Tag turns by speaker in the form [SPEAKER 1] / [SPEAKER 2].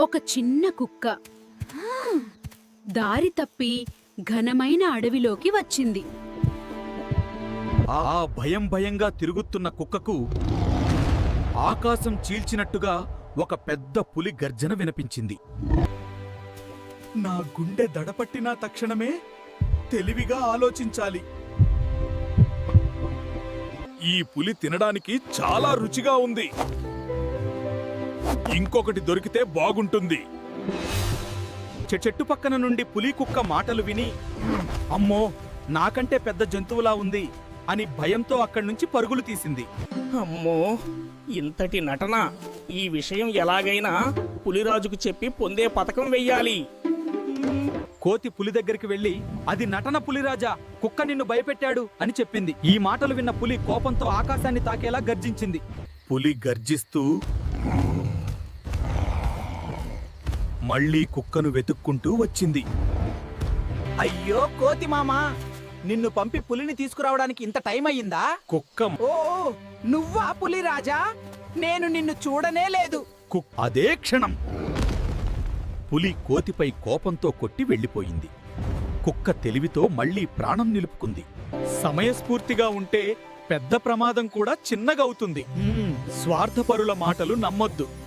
[SPEAKER 1] ఒక చిన్న కుక్క. దారి తప్పి ఘనమైన అడవిలోకి వచ్చింది.
[SPEAKER 2] ఆ భయం భయంగా తిరుగుతున్న కుక్కకు ఆకాశం చీల్చినట్టుగా ఒక పెద్ద పులి గర్జన వినిపించింది. నా గుండె దడపట్టిన తక్షణమే తెలివిగా ఆలోచించాలి. ఈ పులి తినడానికి చాలా రుచిగా ఉంది. ఇంకొకటి దొరికితే బాగుంటుంది. చె- చెట్టు పక్కన నుండి పులి కుక్క మాటలు విని అమ్మో నాకంటే పెద్ద జంతువులా ఉంది అని భయంతో అక్కడి నుంచి పరుగులు తీసింది.
[SPEAKER 3] అమ్మో ఇంతటి నటన. ఈ విషయం ఎలాగైనా పులిరాజుకు చెప్పి పొందే పథకం వెయ్యాలి.
[SPEAKER 2] కోతి పులి దగ్గరికి వెళ్ళి అది నటన పులిరాజా కుక్క నిన్ను భయపెట్టాడు అని చెప్పింది. ఈ మాటలు విన్న పులి కోపంతో ఆకాశాన్ని తాకేలా గర్జించింది. పులి గర్జిస్తూ మళ్ళీ కుక్కను వెతుక్కుంటూ వచ్చింది.
[SPEAKER 4] అయ్యో కోతి మామా నిన్ను పంపి పులిని తీసుకురావడానికి ఇంత టైం అయ్యిందా?
[SPEAKER 2] కుక్క
[SPEAKER 4] ఓ నువ్వా పులి రాజా? నేను నిన్ను చూడనే లేదు.
[SPEAKER 2] అదే క్షణం. పులి కోతిపై కోపంతో కొట్టి వెళ్ళిపోయింది. కుక్క తెలివితో మళ్ళీ ప్రాణం నిలుపుకుంది. సమయస్ఫూర్తిగా ఉంటే పెద్ద ప్రమాదం కూడా చిన్నగవుతుంది. స్వార్థపరుల మాటలు నమ్మొద్దు.